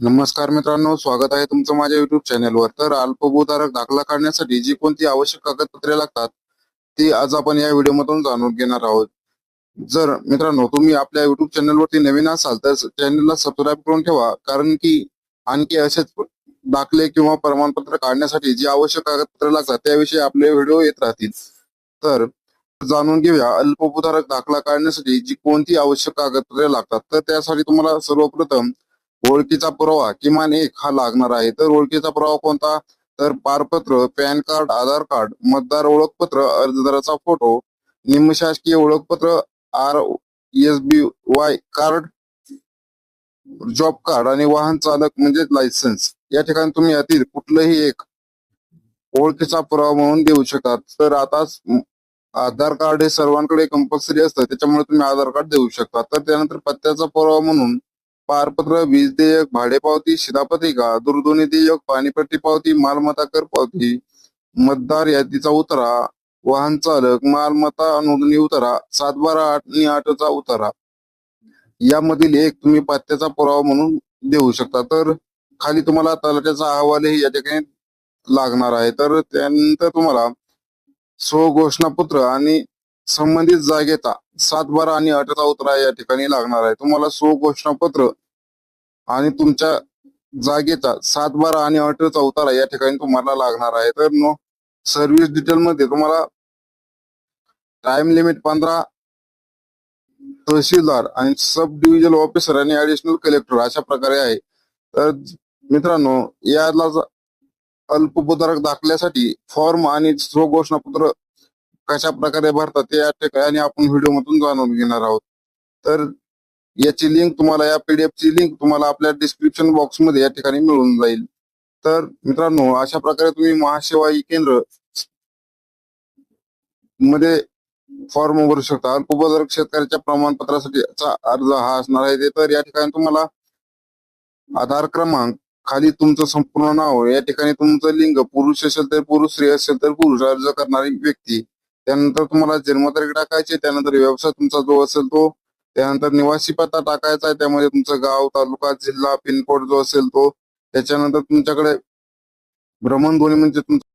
नमस्कार मित्रांनो स्वागत आहे तुमचं माझ्या युट्यूब चॅनलवर तर अल्पभूधारक दाखला काढण्यासाठी जी कोणती आवश्यक कागदपत्रे लागतात ती आज आपण या व्हिडिओमधून जाणून घेणार आहोत. जर मित्रांनो तुम्ही आपल्या युट्यूब चॅनलवरती नवीन असाल तर चॅनलला सबस्क्राईब करून ठेवा. कारण की आणखी असेच दाखले किंवा प्रमाणपत्र काढण्यासाठी जी आवश्यक कागदपत्रे लागतात त्याविषयी आपले व्हिडिओ येत राहतील. तर जाणून घेऊया अल्पभूधारक दाखला काढण्यासाठी जी कोणती आवश्यक कागदपत्रे लागतात. तर त्यासाठी तुम्हाला सर्वप्रथम ओळखीचा पुरावा किमान एक हा लागणार आहे. तर ओळखीचा पुरावा कोणता? तर पारपत्र पॅन कार्ड आधार कार्ड मतदार ओळखपत्र अर्जदाराचा फोटो निमशासकीय ओळखपत्र R S B Y card job card आणि वाहन चालक म्हणजे लायसन्स. या ठिकाणी तुम्ही यातील कुठलंही एक ओळखीचा पुरावा म्हणून देऊ शकतात तर आता आधार कार्ड हे सर्वांकडे कंपल्सरी असतं. त्याच्यामुळे तुम्ही आधार कार्ड देऊ शकता. तर त्यानंतर पत्त्याचा पुरावा म्हणून पारपत्र वीज देयक भाडेपावती शिधापत्रिका दूरध्वनी देयक पाणीपट्टी पावती मालमत्ता कर पावती मतदार यादीचा उतारा वाहन चालक मालमत्ता नोंदणी उतारा सात बारा आठ आणि आठचा उतारा. यामधील एक तुम्ही पत्त्याचा पुरावा म्हणून देऊ शकता. तर खाली तुम्हाला तलाट्याचा अहवालही या ठिकाणी लागणार आहे. तर त्यानंतर तुम्हाला स्वघोषणापत्र आणि संबंधित जागेचा सातबारा आणि अठरा उतरा या ठिकाणी लागणार आहे. तुम्हाला स्वघोषणापत्र आणि तुमच्या जागेचा सातबारा आणि अठराचा उतारा या ठिकाणी तुम्हाला लागणार आहे. तर नो सर्व्हिस डिटेल मध्ये तुम्हाला टाइम लिमिट पंधरा तहसीलदार आणि सब डिव्हिजन ऑफिसर आणि ऍडिशनल कलेक्टर अशा प्रकारे आहे. तर मित्रांनो याला अल्पभूधारक दाखल्यासाठी फॉर्म आणि स्वघोषणापत्र कशा प्रकारे भरतात ते या ठिकाणी आपण व्हिडिओ मधून जाणून घेणार आहोत. तर याची लिंक तुम्हाला या पीडीएफ ची लिंक तुम्हाला आपल्या डिस्क्रिप्शन बॉक्समध्ये या ठिकाणी मिळून जाईल. तर मित्रांनो अशा प्रकारे तुम्ही महासेवा ई केंद्रमध्ये फॉर्म भरू शकता. अल्पभूधारक शेतकऱ्याच्या प्रमाणपत्रासाठीचा अर्ज हा असणार आहे ते. तर या ठिकाणी तुम्हाला आधार क्रमांक खाली तुमचं संपूर्ण नाव या ठिकाणी तुमचं लिंग पुरुष असेल तर पुरुष स्त्री असेल तर पुरुष अर्ज करणारी व्यक्ती त्यानंतर तुम्हाला जन्मतारीख टाकायची त्यानंतर व्यवसाय तुमचा जो असेल तो त्यानंतर निवासी पत्ता टाकायचा आहे त्यामध्ये तुमचं गाव तालुका जिल्हा पिनकोड जो असेल तो त्याच्यानंतर तुमच्याकडे भ्रमणध्वनी म्हणजे तुमचं